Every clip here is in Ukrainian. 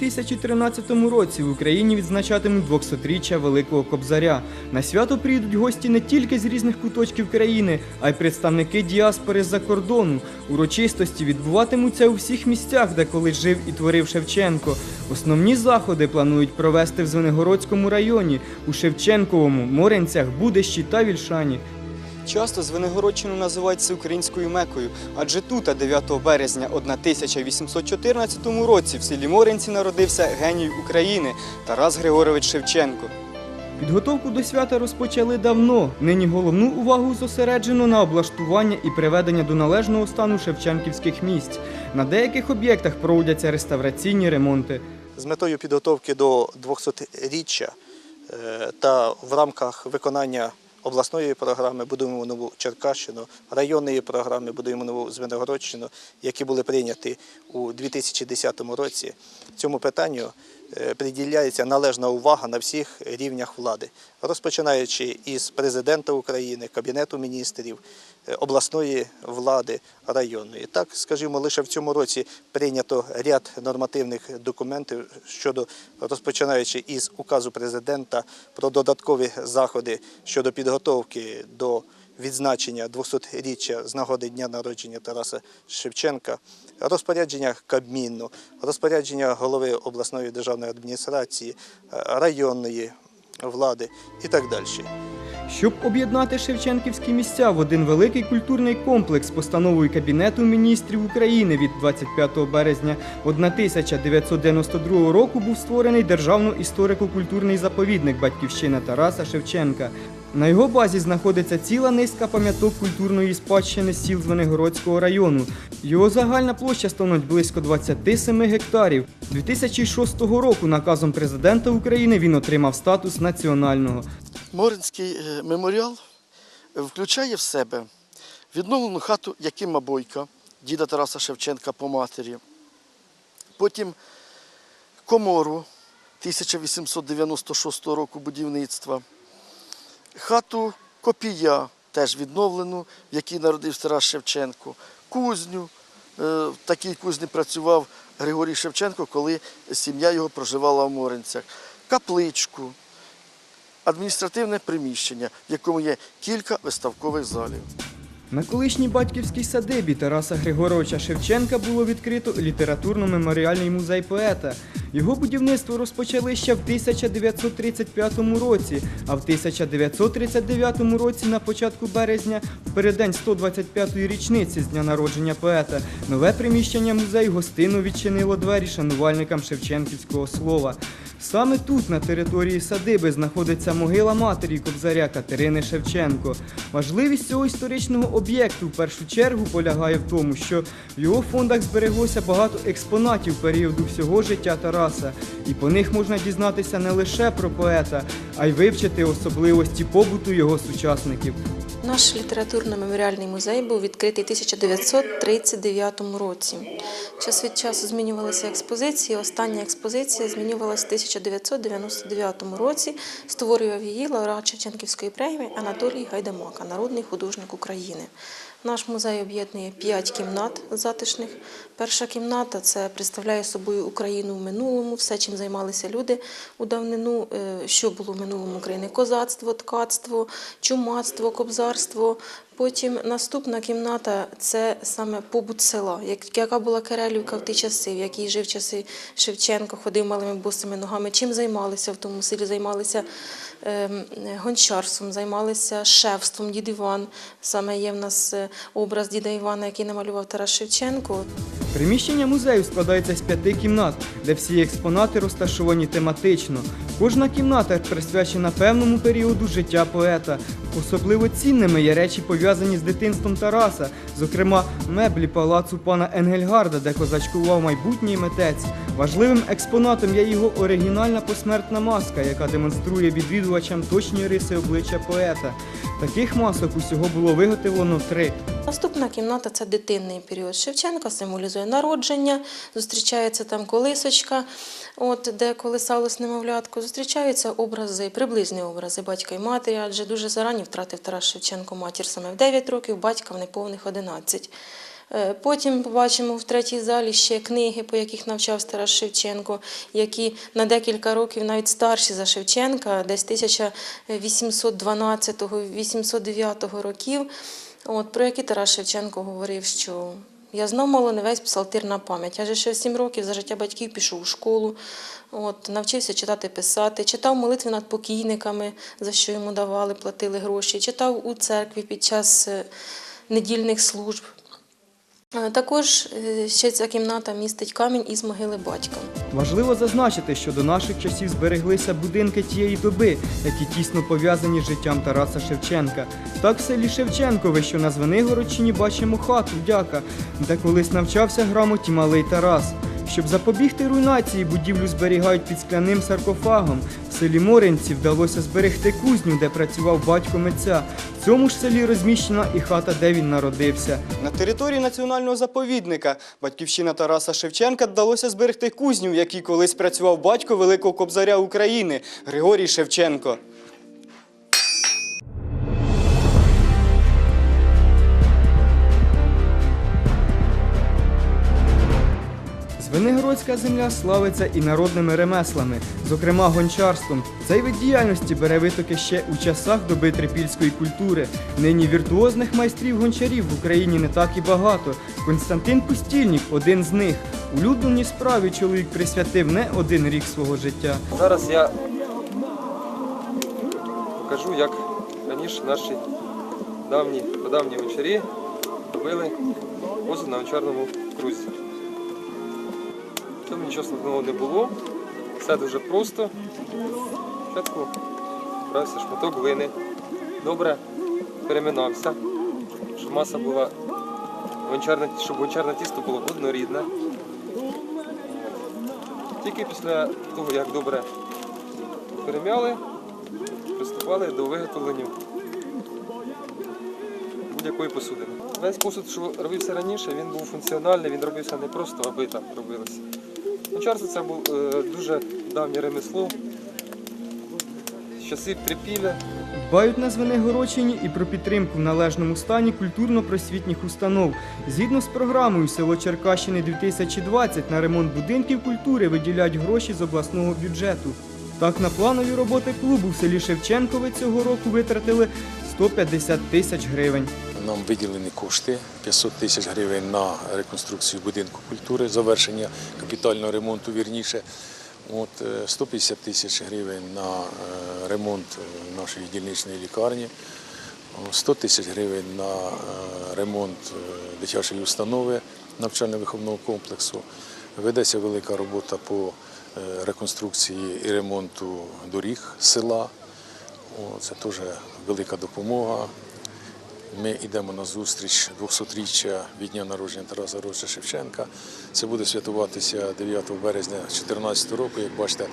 2013 році в Україні відзначатимуть 200-річчя Великого Кобзаря. На свято приїдуть гості не тільки з різних куточків країни, а й представники діаспори з-за кордону. Урочистості відбуватимуться у всіх місцях, де колись жив і творив Шевченко. Основні заходи планують провести в Звенигородському районі, у Шевченковому, Моринцях, Будищі та Вільшані. Часто Звенигородщину називають всеукраїнською мекою, адже тут, 9 березня 1814 році в селі Моринці народився геній України Тарас Григорович Шевченко. Підготовку до свята розпочали давно. Нині головну увагу зосереджено на облаштування і приведення до належного стану шевченківських місць. На деяких об'єктах проводяться реставраційні ремонти. з метою підготовки до 200-річчя е, та в рамках виконання обласної програми будуємо нову Черкащину, районної програми будуємо нову Звенигородщину, які були прийняті у 2010 році. Цьому питанню приділяється належна увага на всіх рівнях влади, розпочинаючи із президента України, Кабінету міністрів, е, обласної влади, районної. Так, скажімо, лише в цьому році прийнято ряд нормативних документів щодо розпочинаючи із указу президента про додаткові заходи щодо підготовки до відзначення 200-річчя з нагоди дня народження Тараса Шевченка, розпорядження Кабміну, розпорядження голови обласної державної адміністрації, е, районної влади і так далі. Щоб об'єднати Шевченківські місця в один великий культурний комплекс постановою Кабінету міністрів України від 25 березня 1992 року був створений Державно-історико-культурний заповідник Батьківщина Тараса Шевченка. На його базі знаходиться ціла низка пам'яток культурної спадщини сіл Звенигородського району. Його загальна площа становить близько 27 гектарів. 2006 року наказом президента України він отримав статус національного. Моринський е, меморіал включає в себе відновлену хату Якима Бойка, діда Тараса Шевченка по матері. Потім комору 1896 року будівництва, хату Копія, теж відновлену, в якій народився Тарас Шевченко, кузню. е, В такій кузні працював Григорій Шевченко, коли сім'я його проживала в Моринцях, капличку, адміністративне приміщення, в якому є кілька виставкових залів. На колишній батьківській садибі Тараса Григоровича Шевченка було відкрито літературно-меморіальний музей поета. Його будівництво розпочали ще в 1935 році, а в 1939 році, на початку березня, в переддень 125-ї річниці з дня народження поета, нове приміщення музею гостину відчинило двері шанувальникам шевченківського слова. Саме тут, на території садиби, знаходиться могила матері Кобзаря Катерини Шевченко. Важливість цього історичного об'єкту в першу чергу полягає в тому, що в його фондах збереглося багато експонатів періоду всього життя Тараса, і по них можна дізнатися не лише про поета, а й вивчити особливості побуту його сучасників. Наш літературно-меморіальний музей був відкритий у 1939 році. Час від часу змінювалися експозиції. Остання експозиція змінювалася в 1999 році. Створював її лауреат Шевченківської премії Анатолій Гайдамака, народний художник України. Наш музей об'єднує п'ять кімнат затишних. Перша кімната це представляє собою Україну в минулому, все, чим займалися люди у давнину, е, що було в минулому України: козацтво, ткацтво, чумацтво, кобзарство царству Потім наступна кімната це саме побут села, яка була Керелівка в ті часи, в якій жив часи Шевченко, ходив малими босими ногами. Чим займалися в тому селі? Займалися ем, гончарством, займалися шефством. Дід Іван саме є в нас е, образ діда Івана, який намалював Тарас Шевченко. Приміщення музею складається з п'яти кімнат, де всі експонати розташовані тематично. Кожна кімната присвячена певному періоду життя поета. Особливо цінними є речі, пов'язані з дитинством Тараса, зокрема, меблі палацу пана Енгельгарда, де козачкував майбутній митець. Важливим експонатом є його оригінальна посмертна маска, яка демонструє відвідувачам точні риси обличчя поета. Таких масок усього було виготовлено три. Наступна кімната це дитинний період Шевченка, символізує народження, зустрічається там колисочка, от, де колисалось немовлятко. Зустрічаються образи, приблизні образи батька і матері, адже дуже зарані втратив Тарас Шевченко матір саме в 9 років, батька в неповних 11. Е, Потім побачимо в третій залі ще книги, по яких навчав Тарас Шевченко, які на декілька років навіть старші за Шевченка, десь 1812-809 років, от, про які Тарас Шевченко говорив, що я знав мало не весь псалтир на пам'ять. Адже ще в сім років за життя батьків пішов у школу, от, навчився читати, писати, читав молитви над покійниками, за що йому давали, платили гроші, читав у церкві під час е, недільних служб. Е, Також е, ще ця кімната містить камінь із могили батька. Важливо зазначити, що до наших часів збереглися будинки тієї доби, які тісно пов'язані з життям Тараса Шевченка. Так в селі Шевченкове, що на Звенигородщині бачимо хату, дяка, де колись навчався грамоті малий Тарас. Щоб запобігти руйнації, будівлю зберігають під скляним саркофагом. В селі Моринці вдалося зберегти кузню, де працював батько митця. Цьому ж селі розміщена і хата, де він народився. На території національного заповідника батьківщина Тараса Шевченка вдалося зберегти кузню, в якій колись працював батько великого кобзаря України Григорій Шевченко. Звенигородська земля славиться і народними ремеслами, зокрема гончарством. Цей вид діяльності бере витоки ще у часах доби трипільської культури. Нині віртуозних майстрів гончарів в Україні не так і багато. Константин Пустільник один з них. Улюбленій справі чоловік присвятив не один рік свого життя. Зараз я покажу, як раніше наші давні давні вечорі робили посуд на гончарному крузі. В нічого складного не було. Все дуже просто. Спочатку брався шматок глини, добре переминався, щоб маса була гончарне, щоб гончарне тісто було однорідне. Тільки після того, як добре перем'яли, приступали до виготовлення будь-якої посудини. Весь посуд, що робився раніше, він був функціональний, він робився не просто, аби так робилося. Гончарство це було е, дуже давнє ремесло. З часів трипілля. Дбають на Звенигородщині і про підтримку в належному стані культурно-просвітніх установ. Згідно з програмою село Черкащини 2020 на ремонт будинків культури виділяють гроші з обласного бюджету. Так, на планові роботи клубу в селі Шевченкове цього року витратили 150 тисяч гривень. Нам виділені кошти 500 тисяч гривень на реконструкцію будинку культури, завершення капітального ремонту вірніше. От, е, 150 тисяч гривень на е, ремонт е, нашої дільничної лікарні, 100 тисяч гривень на ремонт дитячої установи навчально-виховного комплексу. Ведеться велика робота по реконструкції і ремонту доріг села. Це теж велика допомога. Ми йдемо на зустріч 200-річчя від дня народження Тараса Григоровича Шевченка. Це буде святкуватися 9 березня 2014 року. Як бачите, е,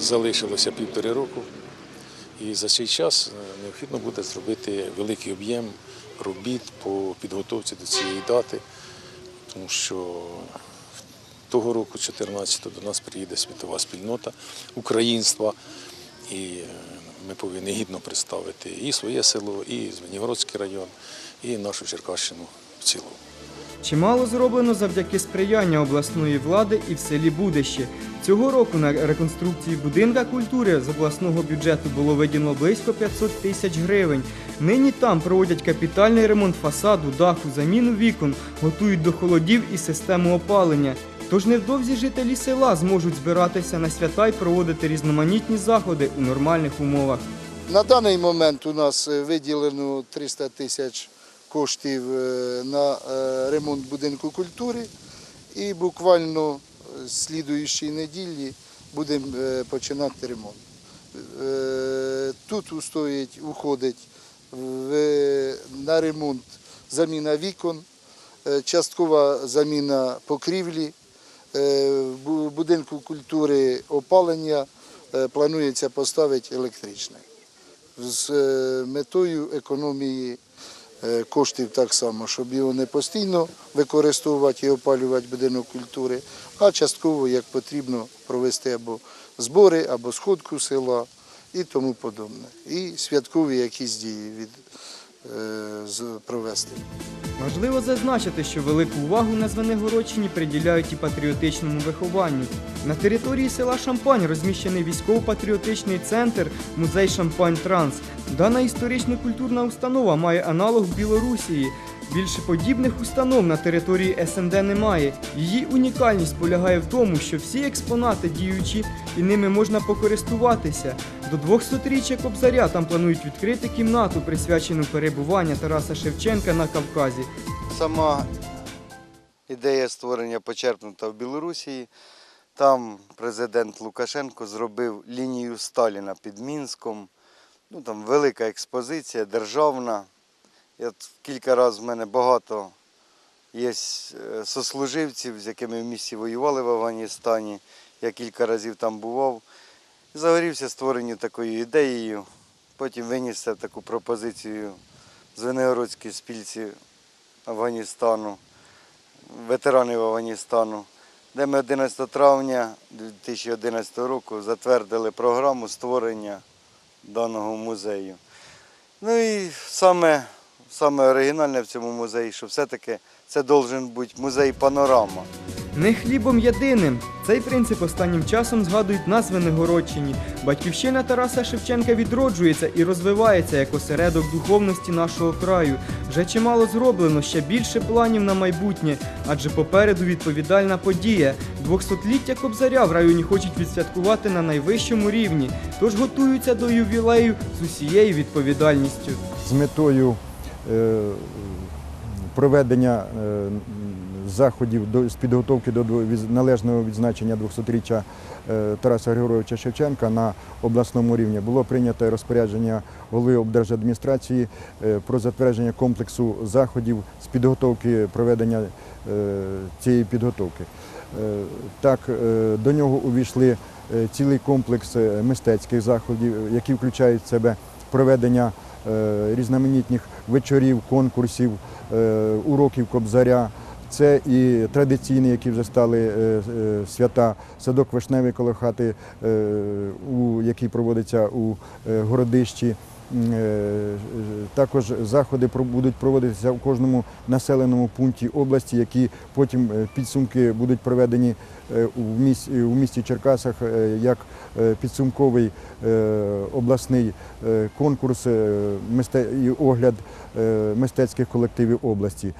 залишилося півтори року. І за цей час е, необхідно буде зробити великий об'єм робіт по підготовці до цієї дати, тому що того року, 14-го, до нас приїде світова спільнота українства. І е, ми повинні гідно представити і своє село, і Звенігородський район, і нашу Черкащину в цілому. Чимало зроблено завдяки сприяння обласної влади і в селі Будище. Цього року на реконструкції будинка культури з обласного бюджету було виділено близько 500 тисяч гривень. Нині там проводять капітальний ремонт фасаду, даху, заміну вікон, готують до холодів і систему опалення. Тож невдовзі жителі села зможуть збиратися на свята й проводити різноманітні заходи у нормальних умовах. На даний момент у нас е, виділено 300 тисяч коштів е, на е, ремонт будинку культури і буквально з слідуючої неділі будемо починати ремонт. Тут устоїть, уходить на ремонт заміна вікон, часткова заміна покрівлі, в будинку культури опалення е, планується поставити електричне з е, метою економії е, коштів так само, щоб його не постійно використовувати і опалювати будинок культури, а частково, як потрібно, провести або збори, або сходку села і тому подобне. І святкові якісь дії від е, провести. Важливо зазначити, що велику увагу на Звенигородщині приділяють і патріотичному вихованню. На території села Шампань розміщений військово-патріотичний центр музей Шампань Транс. Дана історично-культурна установа має аналог Білорусії. Більше подібних установ на території СНД немає. Її унікальність полягає в тому, що всі експонати діючі і ними можна покористуватися. До 200-річчя Кобзаря там планують відкрити кімнату, присвячену перебуванню Тараса Шевченка на Кавказі. Сама ідея створення почерпнута в Білорусі. Там президент Лукашенко зробив лінію Сталіна під Мінськом. Ну, там велика експозиція, державна. От кілька разів в мене багато є е, сослуживців, з якими в місті воювали в Афганістані. Я кілька разів там бував. Загорівся створенню такою ідеєю. Потім виніс таку пропозицію Звенигородській спільці Афганістану, ветеранів Афганістану, де ми 11 травня 2011 року затвердили програму створення даного музею. Ну і саме, саме оригінальне в цьому музеї, що все-таки це должен бути музей панорама. Не хлібом єдиним. Цей принцип останнім часом згадують на Звенигородчині. Батьківщина Тараса Шевченка відроджується і розвивається як осередок духовності нашого краю. Вже чимало зроблено, ще більше планів на майбутнє, адже попереду відповідальна подія. 200-ліття Кобзаря в районі хочуть відсвяткувати на найвищому рівні, тож готуються до ювілею з усією відповідальністю. з метою проведення е, заходів з підготовки до належного відзначення 200-річчя е, Тараса Григоровича Шевченка на обласному рівні було прийнято розпорядження голови облдержадміністрації е, про затвердження комплексу заходів з підготовки проведення е, цієї підготовки. Е, Так, е, до нього увійшли е, цілий комплекс е, мистецьких заходів, які включають в себе проведення е, різноманітних вечорів, конкурсів, е, уроків кобзаря. Це і традиційні, які вже стали е, е, свята, садок вишневий коло хати, який проводиться у городищі. Е, Також заходи будуть проводитися в кожному населеному пункті області, які потім е, підсумки будуть проведені е, у місті, Черкасах як підсумковий обласний конкурс і огляд мистецьких колективів області.